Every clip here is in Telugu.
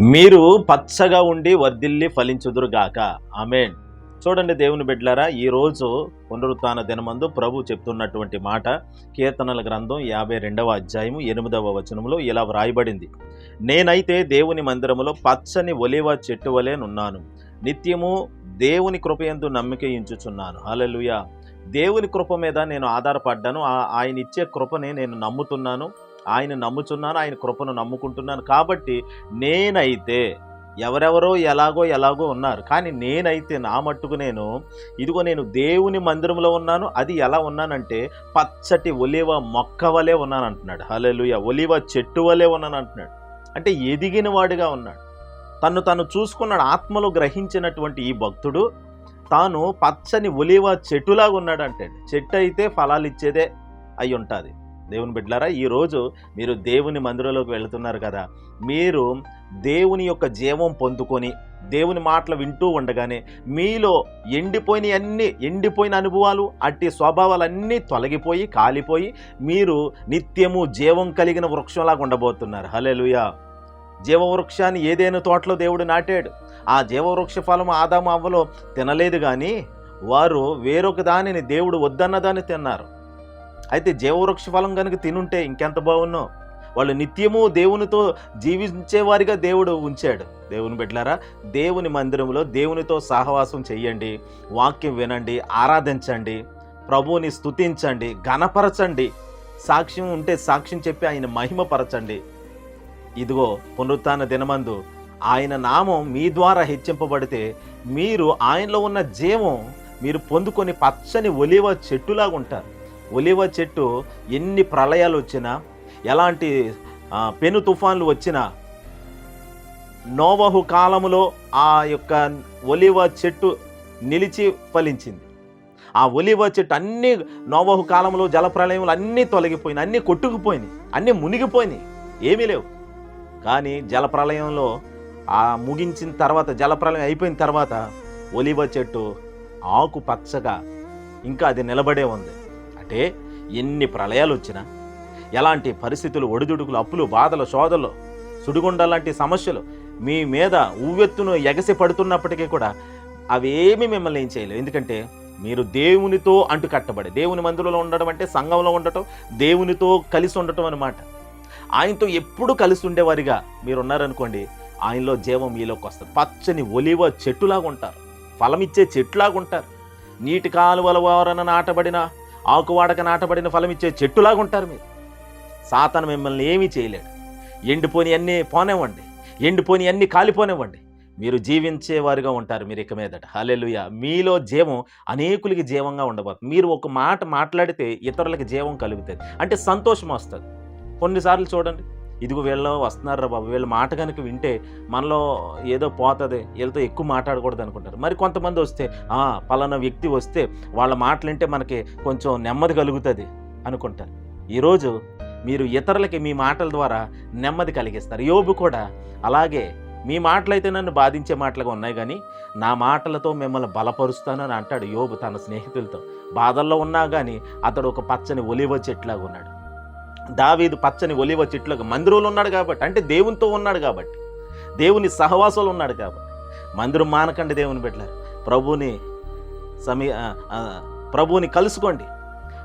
మీరు పచ్చగా ఉండి వర్ధిల్లి ఫలించుదురుగాక. ఆమెన్. చూడండి దేవుని బిడ్డలారా ఈరోజు పునరుత్న దినమందు ప్రభు చెప్తున్నటువంటి మాట కీర్తనల గ్రంథం యాభై రెండవ అధ్యాయము ఎనిమిదవ వచనంలో ఇలా వ్రాయబడింది. నేనైతే దేవుని మందిరములో పచ్చని ఒలివ చెట్టు వలెనున్నాను నిత్యము దేవుని కృపయందు నమ్మిక ఇంచుచున్నాను హలలుయ దేవుని కృప మీద నేను ఆధారపడ్డాను. ఆయన ఇచ్చే కృపని నేను నమ్ముతున్నాను. ఆయన నమ్ముచున్నాను ఆయన కృపను నమ్ముకుంటున్నాను. కాబట్టి నేనైతే ఎవరెవరో ఎలాగో ఎలాగో ఉన్నారు. కానీ నేనైతే నా మట్టుకు నేను ఇదిగో నేను దేవుని మందిరంలో ఉన్నాను. అది ఎలా ఉన్నానంటే పచ్చటి ఒలివ మొక్క వలె ఉన్నాను అంటున్నాడు హలలుయ ఒలివ చెట్టు వలె ఉన్నాను అంటున్నాడు అంటే ఎదిగిన వాడిగా ఉన్నాడు. తను తను చూసుకున్నాడు ఆత్మలో గ్రహించినటువంటి ఈ భక్తుడు తాను పచ్చని ఒలివ చెట్టులాగా ఉన్నాడు అంటే చెట్టు అయితే ఫలాలు ఇచ్చేదే అయి ఉంటుంది. దేవుని బిడ్డలారా ఈరోజు మీరు దేవుని మందిరంలోకి వెళుతున్నారు కదా మీరు దేవుని యొక్క జీవం పొందుకొని దేవుని మాటలు వింటూ ఉండగానే మీలో ఎండిపోయిన అన్ని ఎండిపోయిన అనుభవాలు అట్టి స్వభావాలన్నీ తొలగిపోయి కాలిపోయి మీరు నిత్యము జీవం కలిగిన వృక్షంలాగా ఉండబోతున్నారు. హలేలుయా జీవవృక్షాన్ని ఏదైనా తోటలో దేవుడు నాటాడు. ఆ జీవవృక్ష ఫలం ఆదాము అవ్వలో తినలేదు కానీ వారు వేరొక దానిని దేవుడు వద్దన్న దాన్ని తిన్నారు. అయితే జీవవృక్ష ఫలం కనుక తినుంటే ఇంకెంత బాగున్నో? వాళ్ళు నిత్యము దేవునితో జీవించేవారిగా దేవుడు ఉంచాడు. దేవుని బిడ్డలారా దేవుని మందిరంలో దేవునితో సహవాసం చేయండి వాక్యం వినండి ఆరాధించండి ప్రభువుని స్తుతించండి ఘనపరచండి సాక్ష్యం ఉంటే సాక్ష్యం చెప్పి ఆయన మహిమపరచండి. ఇదిగో పునరుత్న దినమందు ఆయన నామం మీ ద్వారా హెచ్చింపబడితే మీరు ఆయనలో ఉన్న జీవం మీరు పొందుకొని పచ్చని ఒలివ చెట్టులాగా ఉంటారు. ఒలివ చెట్టు ఎన్ని ప్రళయాలు వచ్చినా ఎలాంటి పెను తుఫాన్లు వచ్చినా నోవహు కాలములో ఆ యొక్క ఒలివ చెట్టు నిలిచి ఫలించింది. ఆ ఒలివ చెట్టు అన్ని నోవహు కాలంలో జలప్రలయములు అన్నీ తొలగిపోయినాయి అన్నీ కొట్టుకుపోయినాయి అన్నీ మునిగిపోయినాయి ఏమీ లేవు. కానీ జలప్రలయంలో ఆ ముగించిన తర్వాత జలప్రలయం అయిపోయిన తర్వాత ఒలివ చెట్టు ఆకు పచ్చగా ఇంకా అది నిలబడే ఉంది. అంటే ఎన్ని ప్రళయాలు వచ్చినా ఎలాంటి పరిస్థితులు ఒడిదుడుకులు అప్పులు బాధలు శోధలు సుడిగుండ లాంటి సమస్యలు మీ మీద ఉవ్వెత్తును ఎగసి పడుతున్నప్పటికీ కూడా అవేమీ మిమ్మల్ని ఏం చేయలేవు. ఎందుకంటే మీరు దేవునితో అంటు కట్టబడి దేవుని మందిరంలో ఉండడం అంటే సంఘంలో ఉండటం దేవునితో కలిసి ఉండటం అన్నమాట. ఆయనతో ఎప్పుడు కలిసి ఉండేవారిగా మీరు ఉన్నారనుకోండి ఆయనలో జీవం మీలోకి వస్తుంది. పచ్చని ఒలివ చెట్టులాగా ఉంటారు ఫలమిచ్చే చెట్టులాగా ఉంటారు నీటి కాలువల వారన నాటబడిన ఆకువాడక నాటబడిన ఫలమిచ్చే చెట్టులాగా ఉంటారు మీరు. సాతను మిమ్మల్ని ఏమీ చేయలేడు. ఎండిపోని అన్నీ పోనివ్వండి. ఎండిపోని అన్నీ కాలిపోనివ్వండి. మీరు జీవించేవారుగా ఉంటారు మీరు ఇక మీదట. హలెలుయ మీలో జీవం అనేకులకి జీవంగా ఉండబోతుంది మీరు ఒక మాట మాట్లాడితే ఇతరులకి జీవం కలుగుతుంది. అంటే సంతోషం వస్తుంది. కొన్నిసార్లు చూడండి. ఇదిగో వీళ్ళు వస్తున్నారా బాబు. వీళ్ళ మాట కనుక వింటే మనలో ఏదో పోతుంది వీళ్ళతో ఎక్కువ మాట్లాడకూడదు అనుకుంటారు. మరి కొంతమంది వస్తే పలానా వ్యక్తి వస్తే వాళ్ళ మాటలు వింటే మనకి కొంచెం నెమ్మది కలుగుతుంది అనుకుంటారు. ఈరోజు మీరు ఇతరులకి మీ మాటల ద్వారా నెమ్మది కలిగిస్తారు. యోబు కూడా అలాగే మీ మాటలైతే నన్ను బాధించే మాటలుగా ఉన్నాయి కానీ నా మాటలతో మిమ్మల్ని బలపరుస్తాను అని అంటాడు యోబు తన స్నేహితులతో. బాధల్లో ఉన్నా కానీ అతడు ఒక పచ్చని ఒలివ చెట్లాగా ఉన్నాడు. దావీదు పచ్చని ఒలివ చెట్లకు మందిరంలో ఉన్నాడు కాబట్టి అంటే దేవునితో ఉన్నాడు కాబట్టి దేవుని సహవాసంలో ఉన్నాడు కాబట్టి. మందిరం మానకండి దేవుని బిడ్డలారు. ప్రభుని సమీ ప్రభుని కలుసుకోండి.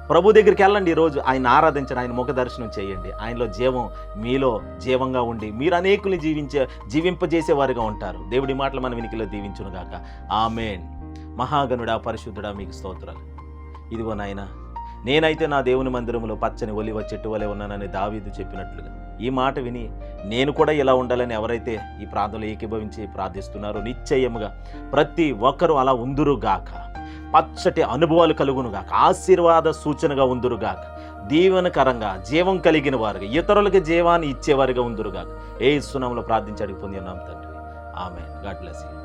ప్రభు దగ్గరికి వెళ్ళండి ఈరోజు. ఆయన ఆరాధించండి ఆయన ముఖ దర్శనం చేయండి. ఆయనలో జీవం మీలో జీవంగా ఉండి మీరు అనేకుల్ని జీవించే జీవింపజేసే వారిగా ఉంటారు. దేవుడి మాటలు మన వినికిలో దీవించును గాక ఆమెన్. మహాగనుడా పరిశుద్ధుడా మీకు స్తోత్రాలు. ఇదిగో నాయనా నేనైతే నా దేవుని మందిరంలో పచ్చని ఒలివ చెట్టు వలె ఉన్నానని దావీదు చెప్పినట్లుగా. ఈ మాట విని నేను కూడా ఇలా ఉండాలని ఎవరైతే ఈ ప్రాంతంలో ఏకీభవించి ప్రార్థిస్తున్నారో నిశ్చయముగా ప్రతి ఒక్కరూ అలా ఉందురుగాక. పచ్చటి అనుభవాలు కలుగునుగాక. ఆశీర్వాద సూచనగా ఉందురుగాక. దీవెనకరంగా జీవం కలిగిన వారుగా ఇతరులకి జీవాన్ని ఇచ్చేవారిగా ఉందురుగాక. ఏ సునంలో ప్రార్థించి అడిగి పొంది ఉన్నాం తండ్రి. ఆమె గాడ్ బ్లెస్ యూ.